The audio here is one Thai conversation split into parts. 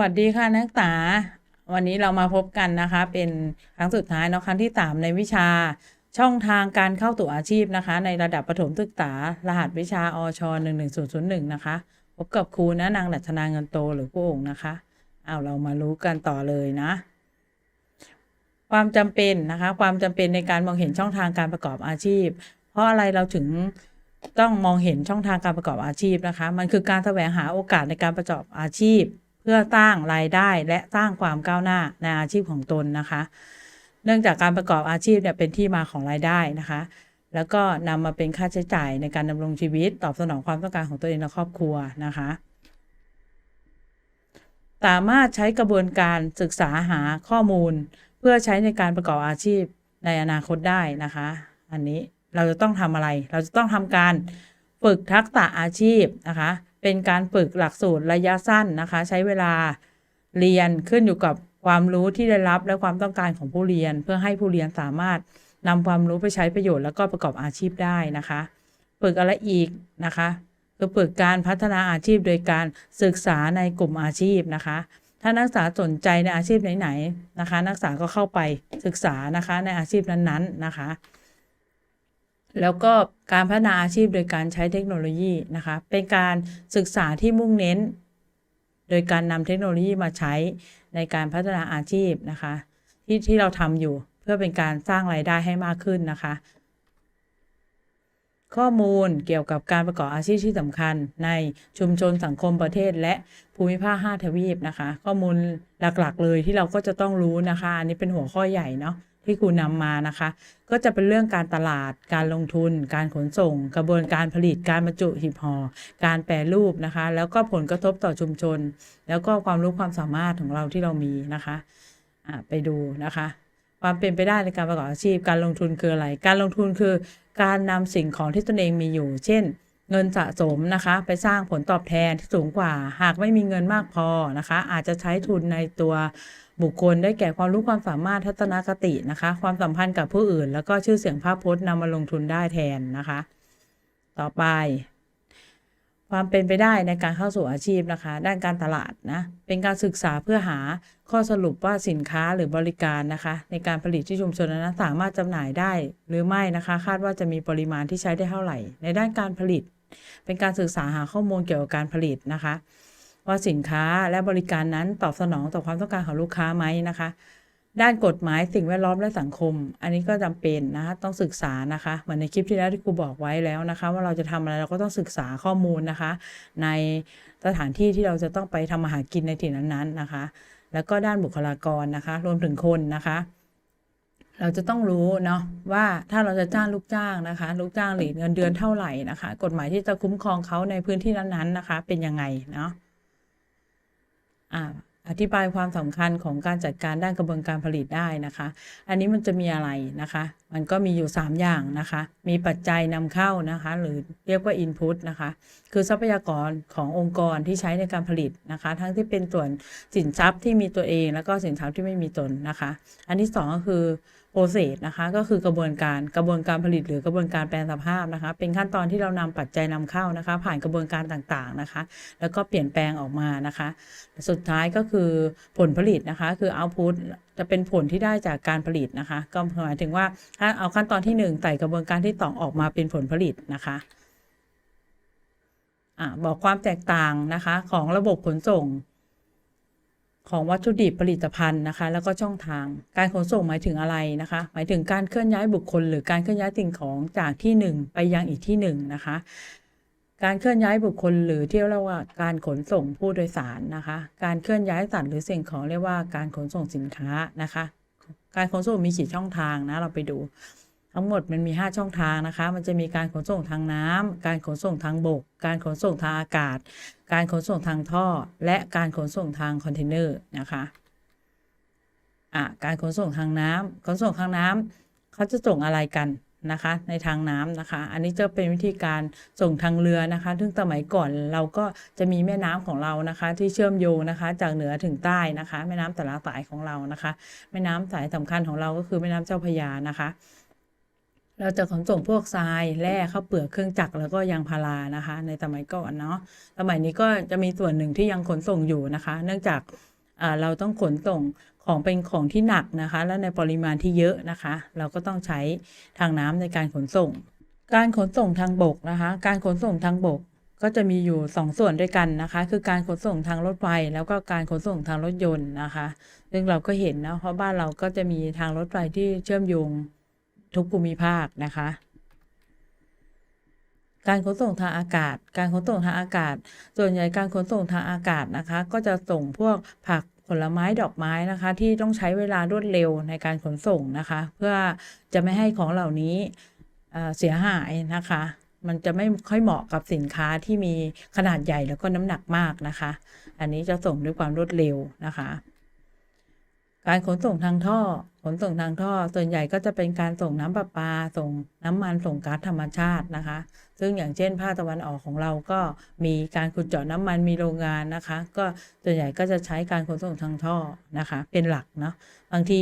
วัสดีค่ะนักศึกษา วันนี้เรามาพบกันนะคะ เป็นครั้งสุดท้ายเนาะครั้งที่สามในวิชาช่องทางการเข้าสู่อาชีพนะคะ ในระดับประถมศึกษา รหัสวิชาอชหนึ่งหนึ่งศูนย์ศูนย์หนึ่งนะคะ พบกับครูนะนางดัชนาเงินโตหรือครูโอ่งนะคะ เอาเรามารู้กันต่อเลยนะ ความจำเป็นนะคะ ความจำเป็นในการมองเห็นช่องทางการประกอบอาชีพ เพราะอะไรเราถึงต้องมองเห็นช่องทางการประกอบอาชีพนะคะ มันคือการแสวงหาโอกาสในการประกอบอาชีพ เพื่อสร้างรายได้และสร้างความก้าวหน้าในอาชีพของตนนะคะ เนื่องจากการประกอบอาชีพเนี่ยเป็นที่มาของรายได้นะคะ แล้วก็นำมาเป็นค่าใช้จ่ายในการดำรงชีวิต ตอบสนองความต้องการของตัวเองและครอบครัวนะคะสามารถใช้กระบวนการศึกษาหาข้อมูล เพื่อใช้ในการประกอบอาชีพในอนาคตได้นะคะ อันนี้เราจะต้องทำอะไร เราจะต้องทำการฝึกทักษะอาชีพนะคะ เป็นการฝึกหลักสูตรระยะสั้นนะคะ ใช้เวลาเรียนขึ้นอยู่กับความรู้ที่ได้รับและความต้องการของผู้เรียน เพื่อให้ผู้เรียนสามารถนำความรู้ไปใช้ประโยชน์แล้วก็ประกอบอาชีพได้นะคะ ฝึกอะไรอีกนะคะคือฝึกการพัฒนาอาชีพโดยการศึกษาในกลุ่มอาชีพนะคะ ถ้านักศึกษาสนใจในอาชีพไหนๆนะคะ นักศึกษาก็เข้าไปศึกษานะคะในอาชีพนั้นๆนะคะ แล้วก็การพัฒนาอาชีพโดยการใช้เทคโนโลยีนะคะ เป็นการศึกษาที่มุ่งเน้น โดยการนำเทคโนโลยีมาใช้ในการพัฒนาอาชีพนะคะ ที่ที่เราทำอยู่เพื่อเป็นการสร้างรายได้ให้มากขึ้นนะคะ ข้อมูลเกี่ยวกับการประกอบอาชีพที่สำคัญในชุมชนสังคมประเทศ และภูมิภาค 5 ทวีปนะคะ ข้อมูลหลักๆ เลยที่เราก็จะต้องรู้นะคะ อันนี้เป็นหัวข้อใหญ่เนาะ ที่ครูนำมานะคะ ก็จะเป็นเรื่องการตลาด การลงทุน การขนส่ง กระบวนการผลิต การบรรจุหีบห่อ การแปรรูปนะคะ แล้วก็ผลกระทบต่อชุมชน แล้วก็ความรู้ความสามารถของเราที่เรามีนะคะะไปดูนะคะ ความเป็นไปได้ในการประกอบอาชีพ การลงทุนคืออะไร การลงทุนคือ การนำสิ่งของที่ตนเองมีอยู่ เช่น เงินสะสมนะคะไปสร้างผลตอบแทนที่สูงกว่า หากไม่มีเงินมากพอนะคะ อาจจะใช้ทุนในตัวบุคคลได้แก่ความรู้ความสามารถทัศนคตินะคะ ความสัมพันธ์กับผู้อื่น แล้วก็ชื่อเสียงภาพพจน์นำมาลงทุนได้แทนนะคะ ต่อไป ความเป็นไปได้ในการเข้าสู่อาชีพนะคะ ด้านการตลาดนะเป็นการศึกษาเพื่อหาข้อสรุปว่าสินค้าหรือบริการนะคะ ในการผลิตที่ชุมชนนั้นสามารถจำหน่ายได้ หรือไม่นะคะ คาดว่าจะมีปริมาณที่ใช้ได้เท่าไหร่ ในด้านการผลิต เป็นการศึกษาหาข้อมูลเกี่ยวกับการผลิตนะคะ ว่าสินค้าและบริการนั้นตอบสนองต่อความต้องการของลูกค้าไหมนะคะ ด้านกฎหมายสิ่งแวดล้อมและสังคม อันนี้ก็จำเป็นนะคะต้องศึกษานะคะเหมือนในคลิปที่แล้วที่ครูบอกไว้แล้วนะคะ ว่าเราจะทำอะไรเราก็ต้องศึกษาข้อมูลนะคะ ในสถานที่ที่เราจะต้องไปทำอาหารกินในถิ่นนั้นๆนะคะ แล้วก็ด้านบุคลากรนะคะ รวมถึงคนนะคะ เราจะต้องรู้เนาะว่าถ้าเราจะจ้างลูกจ้างนะคะ ลูกจ้างหรือเงินเดือนเท่าไหร่นะคะ กฎหมายที่จะคุ้มครองเขาในพื้นที่นั้นๆนะคะ เป็นยังไงเนาะอ่าอธิบายความสำคัญของการจัดการด้านกระบวนการผลิตได้นะคะ อันนี้มันจะมีอะไรนะคะ มันก็มีอยู่ 3 อย่างนะคะ มีปัจจัยนำเข้านะคะ หรือเรียกว่า Input นะคะ คือทรัพยากรขององค์กรที่ใช้ในการผลิตนะคะ ทั้งที่เป็นส่วนสินทรัพย์ที่มีตัวเอง แล้วก็สินทรัพย์ที่ไม่มีตนนะคะ อันที่ 2 ก็คือ โปรเซสนะคะก็คือกระบวนการกระบวนการผลิตหรือกระบวนการแปลสภาพนะคะ เป็นขั้นตอนที่เรานำปัจจัยนำเข้านะคะ ผ่านกระบวนการต่างๆนะคะ แล้วก็เปลี่ยนแปลงออกมานะคะ สุดท้ายก็คือผลผลิตนะคะ คือเอาพุตจะเป็นผลที่ได้จากการผลิตนะคะ ก็หมายถึงว่าถ้าเอาขั้นตอนที่1ใส่กระบวนการที่ต่อออกมาเป็นผลผลิตนะคะอ่าบอกความแตกต่างนะคะของระบบขนส่ง ของวัตถุดิบผลิตภัณฑ์นะคะ แล้วก็ช่องทาง การขนส่งหมายถึงอะไรนะคะ หมายถึงการเคลื่อนย้ายบุคคล หรือการเคลื่อนย้ายสิ่งของจากที่หนึ่งไปยังอีกที่หนึ่งนะคะการเคลื่อนย้ายบุคคลหรือที่เรียกว่าการขนส่งผู้โดยสารนะคะ การเคลื่อนย้ายสัตว์หรือสิ่งของเรียกว่าการขนส่งสินค้านะคะ การขนส่งมีกี่ช่องทางนะเราไปดู ทั้งหมดมันมี 5 ช่องทางนะคะ มันจะมีการขนส่งทางน้ำการขนส่งทางบก การขนส่งทางอากาศ การขนส่งทางท่อ และการขนส่งทางคอนเทนเนอร์นะคะอะการขนส่งทางน้ำขนส่งทางน้ำเขาจะส่งอะไรกันนะคะ ในทางน้ำนะคะ อันนี้จะเป็นวิธีการส่งทางเรือนะคะ ซึ่งสมัยก่อนเราก็จะมีแม่น้ำของเรานะคะ ที่เชื่อมโยงนะคะ จากเหนือถึงใต้นะคะ แม่น้ำแต่ละสายของเรานะคะ แม่น้ำสายสำคัญของเราก็คือแม่น้ำเจ้าพระยานะคะ เราจะขนส่งพวกทรายแร่ข้าวเปลือกเครื่องจักรแล้วก็ยางพารานะคะ ในสมัยก่อนเนาะสมัยนี้ก็จะมีส่วนหนึ่งที่ยังขนส่งอยู่นะคะ เนื่องจากเราต้องขนส่งของเป็นของที่หนักนะคะ และในปริมาณที่เยอะนะคะ เราก็ต้องใช้ทางน้ำในการขนส่ง การขนส่งทางบกนะคะ การขนส่งทางบกก็จะมีอยู่สองส่วนด้วยกันนะคะ คือการขนส่งทางรถไฟแล้วก็การขนส่งทางรถยนต์นะคะ ซึ่งเราก็เห็นนะเพราะบ้านเราก็จะมีทางรถไฟที่เชื่อมโยง ทุกภูมิภาคนะคะ การขนส่งทางอากาศ การขนส่งทางอากาศ ส่วนใหญ่การขนส่งทางอากาศนะคะ ก็จะส่งพวกผักผลไม้ดอกไม้นะคะ ที่ต้องใช้เวลารวดเร็วในการขนส่งนะคะ เพื่อจะไม่ให้ของเหล่านี้เสียหายนะคะ มันจะไม่ค่อยเหมาะกับสินค้าที่มีขนาดใหญ่แล้วก็น้ำหนักมากนะคะ อันนี้จะส่งด้วยความรวดเร็วนะคะ การขนส่งทางท่อ ขนส่งทางท่อ ส่วนใหญ่ก็จะเป็นการส่งน้ำประปา ส่งน้ำมัน ส่งก๊าซธรรมชาตินะคะ ซึ่งอย่างเช่นภาคตะวันออกของเราก็มีการขุดเจาะน้ำมัน มีโรงงานนะคะ ก็ส่วนใหญ่ก็จะใช้การขนส่งทางท่อนะคะ เป็นหลักเนาะ บางที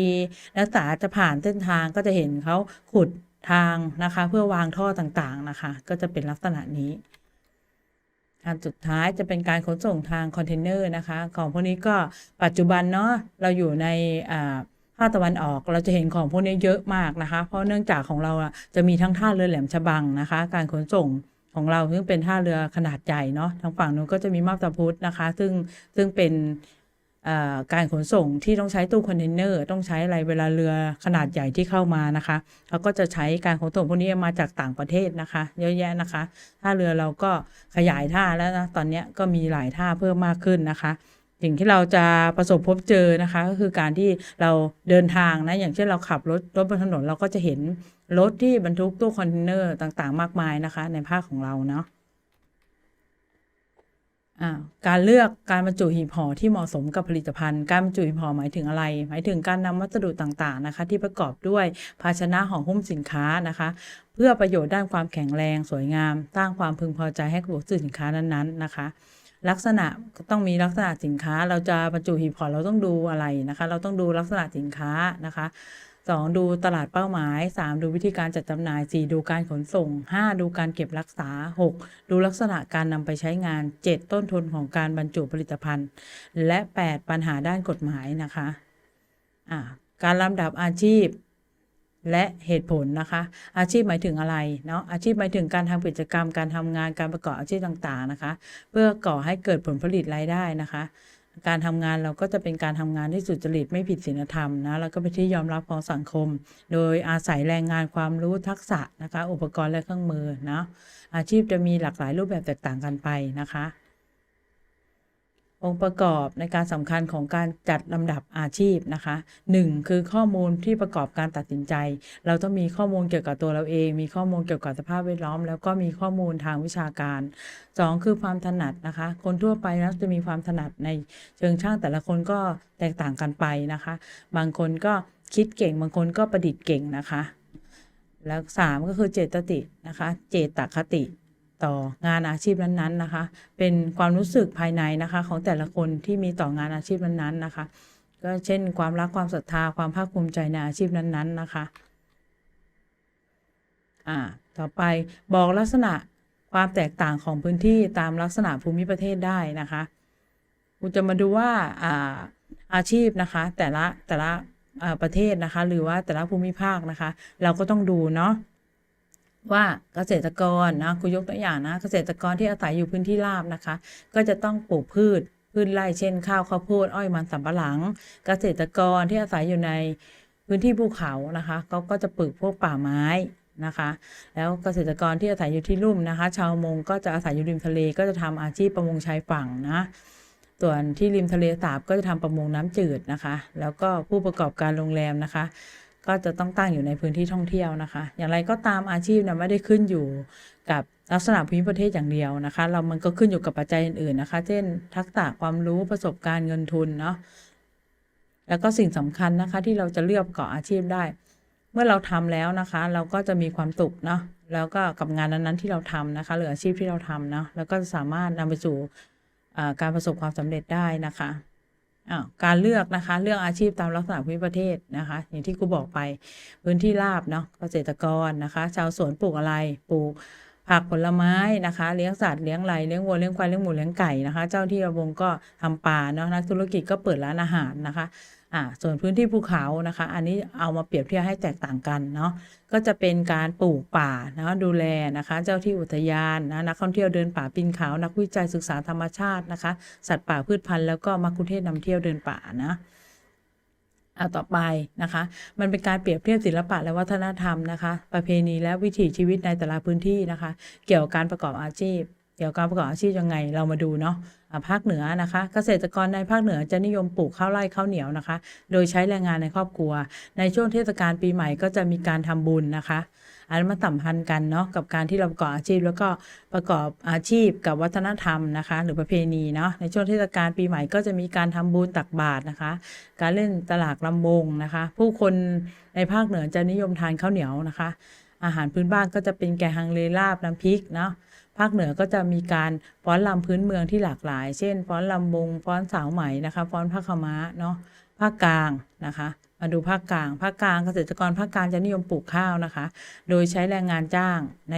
นักศึกษาจะผ่านเส้นทางก็จะเห็นเขาขุดทางนะคะ เพื่อวางท่อต่างๆนะคะ ก็จะเป็นลักษณะนี้ อันสุดท้ายจะเป็นการขนส่งทางคอนเทนเนอร์นะคะ ของพวกนี้ก็ปัจจุบันเนาะเราอยู่ในภาคตะวันออกเราจะเห็นของพวกนี้เยอะมากนะคะ เพราะเนื่องจากของเราจะมีทั้งท่าเรือแหลมฉบังนะคะ การขนส่งของเราซึ่งเป็นท่าเรือขนาดใหญ่เนาะทางฝั่งนู้นก็จะมีมาบตาพุธนะคะ ซึ่งซึ่งเป็น การขนส่งที่ต้องใช้ตู้คอนเทนเนอร์ต้องใช้อะไรเวลาเรือขนาดใหญ่ที่เข้ามานะคะเขาก็จะใช้การขนส่งพวกนี้มาจากต่างประเทศนะคะเยอะแยะนะคะท่าเรือเราก็ขยายท่าแล้วนะตอนนี้ก็มีหลายท่าเพิ่มมากขึ้นนะคะสิ่งที่เราจะประสบพบเจอนะคะ ก็คือการที่เราเดินทางนะอย่างเช่นเราขับรถรถบนถนนเราก็จะเห็นรถที่บรรทุกตู้คอนเทนเนอร์ต่างๆ มากมายนะคะ ในภาคของเราเนาะ การเลือกการบรรจุหีบห่อที่เหมาะสมกับผลิตภัณฑ์ การบรรจุหีบห่อหมายถึงอะไร หมายถึงการนำวัสดุต่างๆนะคะ ที่ประกอบด้วยภาชนะห่อหุ้มสินค้านะคะ เพื่อประโยชน์ด้านความแข็งแรง สวยงามสร้างความพึงพอใจให้กับสื่อสินค้านั้นๆนะคะ ลักษณะต้องมีลักษณะสินค้า เราจะบรรจุหีบห่อเราต้องดูอะไรนะคะ เราต้องดูลักษณะสินค้านะคะ สองดูตลาดเป้าหมายสามดูวิธีการจัดจำหน่ายสี่ดูการขนส่งห้าดูการเก็บรักษาหกดูลักษณะการนำไปใช้งานเจ็ดต้นทุนของการบรรจุผลิตภัณฑ์ และแปดปัญหาด้านกฎหมายนะคะอ่าการลำดับอาชีพและเหตุผลนะคะ อาชีพหมายถึงอะไรเนาะอาชีพหมายถึงการทำกิจกรรม การทำงานการประกอบอาชีพต่างๆนะคะ เพื่อก่อให้เกิดผลผลิตรายได้นะคะ การทำงานเราก็จะเป็นการทำงานที่สุจริตไม่ผิดศีลธรรมนะแล้วก็เป็นที่ยอมรับของสังคม โดยอาศัยแรงงานความรู้ทักษะนะคะ อุปกรณ์และเครื่องมือเนาะอาชีพจะมีหลากหลายรูปแบบแตกต่างกันไปนะคะ องค์ประกอบในการสำคัญของการจัดลำดับอาชีพนะคะ 1. คือข้อมูลที่ประกอบการตัดสินใจ เราต้องมีข้อมูลเกี่ยวกับตัวเราเอง มีข้อมูลเกี่ยวกับสภาพแวดล้อม แล้วก็มีข้อมูลทางวิชาการ 2. คือความถนัดนะคะ คนทั่วไปนะจะมีความถนัดในเชิงช่างแต่ละคนก็แตกต่างกันไปนะคะ บางคนก็คิดเก่ง บางคนก็ประดิษฐ์เก่งนะคะ แล้วสามก็คือเจตตินะคะ เจตคติ ต่องานอาชีพนั้นๆนะคะ เป็นความรู้สึกภายในนะคะ ของแต่ละคนที่มีต่องานอาชีพนั้นๆนะคะ ก็เช่น ความรักความศรัทธาความภาคภูมิใจในอาชีพนั้นๆนะคะอ่าต่อไปบอกลักษณะความแตกต่างของพื้นที่ตามลักษณะภูมิประเทศได้นะคะกูจะมาดูว่าอ่าอาชีพนะคะ แต่ละแต่ละประเทศนะคะ หรือว่าแต่ละภูมิภาคนะคะ เราก็ต้องดูเนาะ ว่าเกษตรกรนะคุยกตัวอย่างนะ เกษตรกรที่อาศัยอยู่พื้นที่ราบนะคะ ก็จะต้องปลูกพืชพืชไร่เช่น ข้าวข้าวโพดอ้อยมันสำปะหลัง เกษตรกรที่อาศัยอยู่ในพื้นที่ภูเขานะคะเขาก็จะปลูกพวกป่าไม้นะคะ แล้วเกษตรกรที่อาศัยอยู่ที่ลุ่มนะคะ ชาวมงก็จะอาศัยอยู่ริมทะเลก็จะทำอาชีพประมงชายฝั่งนะส่วนที่ริมทะเลสาบก็จะทำประมงน้ำจืดนะคะ แล้วก็ผู้ประกอบการโรงแรมนะคะ ก็จะต้องตั้งอยู่ในพื้นที่ท่องเที่ยวนะคะ อย่างไรก็ตามอาชีพเนะไม่ได้ขึ้นอยู่กับลักษณะภูมิประเทศอย่างเดียวนะคะ เรามันก็ขึ้นอยู่กับปัจจัยอื่นๆนะคะ เช่น ทักษะความรู้ประสบการณ์เงินทุนเนาะแล้วก็สิ่งสำคัญนะคะที่เราจะเลือกประกอบอาชีพได้ เมื่อเราทำแล้วนะคะ เราก็จะมีความสุขเนาะแล้วก็กับงานนั้นๆที่เราทำนะคะ หรืออาชีพที่เราทำเนาะแล้วก็สามารถนำไปสู่การประสบความสำเร็จได้นะคะ การเลือกนะคะ เลือกอาชีพตามลักษณะภูมิประเทศนะคะ อย่างที่ครูบอกไปพื้นที่ราบเนาะเกษตรกรนะคะ ชาวสวนปลูกอะไรปลูกผักผลไม้นะคะ เลี้ยงสัตว์เลี้ยงไรเลี้ยงวัวเลี้ยงควายเลี้ยงหมูเลี้ยงไก่นะคะ เจ้าที่ระวงก็ทำป่าเนาะนักธุรกิจก็เปิดร้านอาหารนะคะ อ่าส่วนพื้นที่ภูเขานะคะ อันนี้เอามาเปรียบเทียบให้แตกต่างกันเนาะก็จะเป็นการปลูกป่านะดูแลนะคะ เจ้าที่อุทยานนะนักท่องเที่ยวเดินป่าปีนเขานักวิจัยศึกษาธรรมชาตินะคะ สัตว์ป่าพืชพันธุ์แล้วก็มักคุเทศนำเที่ยวเดินป่านะเอาต่อไปนะคะ มันเป็นการเปรียบเทียบศิลปะและวัฒนธรรมนะคะ ประเพณีและวิถีชีวิตในแต่ละพื้นที่นะคะ เกี่ยวกับการประกอบอาชีพ เกี่ยวกับการประกอบอาชีพยังไงเรามาดูเนาะะภาคเหนือนะคะ เกษตรกรในภาคเหนือจะนิยมปลูกข้าวไร่ข้าวเหนียวนะคะ โดยใช้แรงงานในครอบครัว ในช่วงเทศกาลปีใหม่ก็จะมีการทำบุญนะคะอันนั้มาสัมพันธ์กันเนาะกับการที่เราประกอบอาชีพ แล้วก็ประกอบอาชีพกับวัฒนธรรมนะคะ หรือประเพณีเนาะในช่วงเทศกาลปีใหม่ก็จะมีการทำบุญตักบาตรนะคะ การเล่นตลาดลำวงนะคะ ผู้คนในภาคเหนือจะนิยมทานข้าวเหนียวนะคะ อาหารพื้นบ้านก็จะเป็นแกงฮังเลลาบน้ำพริกเนาะ ภาคเหนือก็จะมีการฟ้อนรำพื้นเมืองที่หลากหลาย เช่นฟ้อนลำวงฟ้อนสาวไหมนะคะฟ้อนผ้าขม้าเนาะภาคกลางนะคะมาดูภาคกลาง ภาคกลางเกษตรกรภาคกลางจะนิยมปลูกข้าวนะคะ โดยใช้แรงงานจ้างใน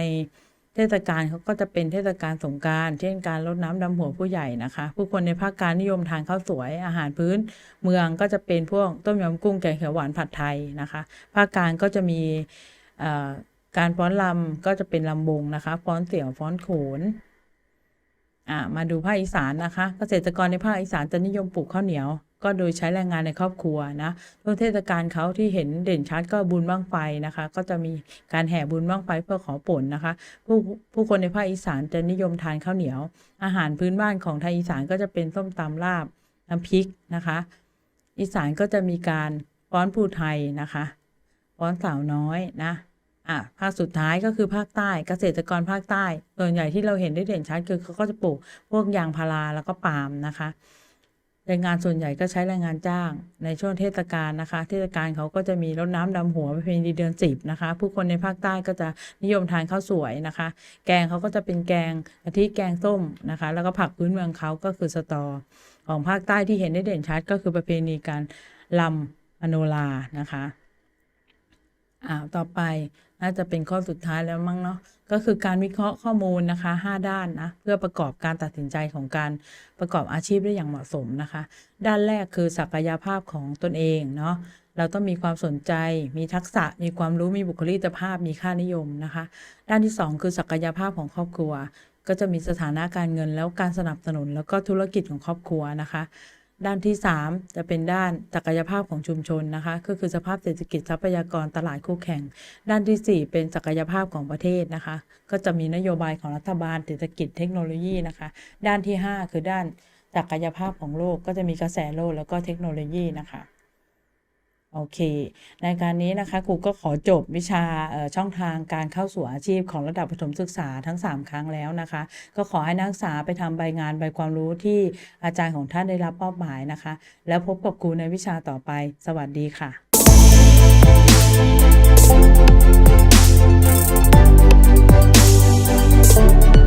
เทศกาลเขาก็จะเป็นเทศกาลสงการเช่นการรดน้ำดำหัวผู้ใหญ่นะคะ ผู้คนในภาคกลางนิยมทานข้าวสวยอาหารพื้น เมืองก็จะเป็นพวกต้มยำกุ้งแกงเขียวหวานผัดไทยนะคะ ภาคกลางก็จะมีอ การฟ้อนรำก็จะเป็นลำวงนะคะฟ้อนเสี่ยวฟ้อนโขนอ่ามาดูภาคอีสานนะคะ เกษตรกรในภาคอีสานจะนิยมปลูกข้าวเหนียว ก็โดยใช้แรงงานในครอบครัวนะช่วงเทศกาลเขาที่เห็นเด่นชัดก็บุญบ้างไฟนะคะ ก็จะมีการแห่บุญบ้างไฟเพื่อขอผลนะคะ ผู้ผู้คนในภาคอีสานจะนิยมทานข้าวเหนียว อาหารพื้นบ้านของไทยอีสานก็จะเป็นส้มตำลาบน้ำพริกนะคะ อีสานก็จะมีการฟ้อนภูไทยนะคะฟ้อนสาวน้อยนะ อะภาคสุดท้ายก็คือภาคใต้เกษตรกรภาคใต้ ส่วนใหญ่ที่เราเห็นได้เด่นชัดคือเขาก็จะปลูกพวกยางพาราแล้วก็ปาล์มนะคะแรงงานส่วนใหญ่ก็ใช้แรงงานจ้าง ในช่วงเทศกาลนะคะ เทศกาลเขาก็จะมีรดน้ำดำหัวประเพณีเดือนสิบนะคะ ผู้คนในภาคใต้ก็จะนิยมทานข้าวสวยนะคะ แกงเขาก็จะเป็นแกงกะทิแกงส้มนะคะ แล้วก็ผักพื้นเมืองเขาก็คือสตอ ของภาคใต้ที่เห็นได้เด่นชัดก็คือประเพณีการลำมโนรานะคะอ่าต่อไป น่าจะเป็นข้อสุดท้ายแล้วมั้งเนาะก็คือการวิเคราะห์ข้อมูลนะคะ 5 ด้านนะเพื่อประกอบการตัดสินใจของการประกอบอาชีพได้อย่างเหมาะสมนะคะ ด้านแรกคือศักยภาพของตนเองเนาะเราต้องมีความสนใจ มีทักษะ มีความรู้ มีบุคลิกภาพ มีค่านิยมนะคะ ด้านที่ 2 คือศักยภาพของครอบครัว ก็จะมีสถานะการเงินแล้วการสนับสนุนแล้วก็ธุรกิจของครอบครัวนะคะ ด้านที่ 3 จะเป็นด้านศักยภาพของชุมชนนะคะ ก็คือสภาพเศรษฐกิจทรัพยากรตลาดคู่แข่ง ด้านทีสี่ 4 เป็นศักยภาพของประเทศนะคะ ก็จะมีนโยบายของรัฐบาลเศรษฐกิจเทคโนโลยีนะคะ ด้านที่ 5 คือด้านศักยภาพของโลกก็จะมีกระแสโลกแล้วก็เทคโนโลยีนะคะ โอเค ในการนี้นะคะครูก็ขอจบวิชาช่องทางการเข้าสู่อาชีพของระดับประถมศึกษาทั้ง 3 ครั้งแล้วนะคะ ก็ขอให้นักศึกษาไปทำใบงานใบความรู้ที่อาจารย์ของท่านได้รับมอบหมายนะคะ แล้วพบกับครูในวิชาต่อไป สวัสดีค่ะ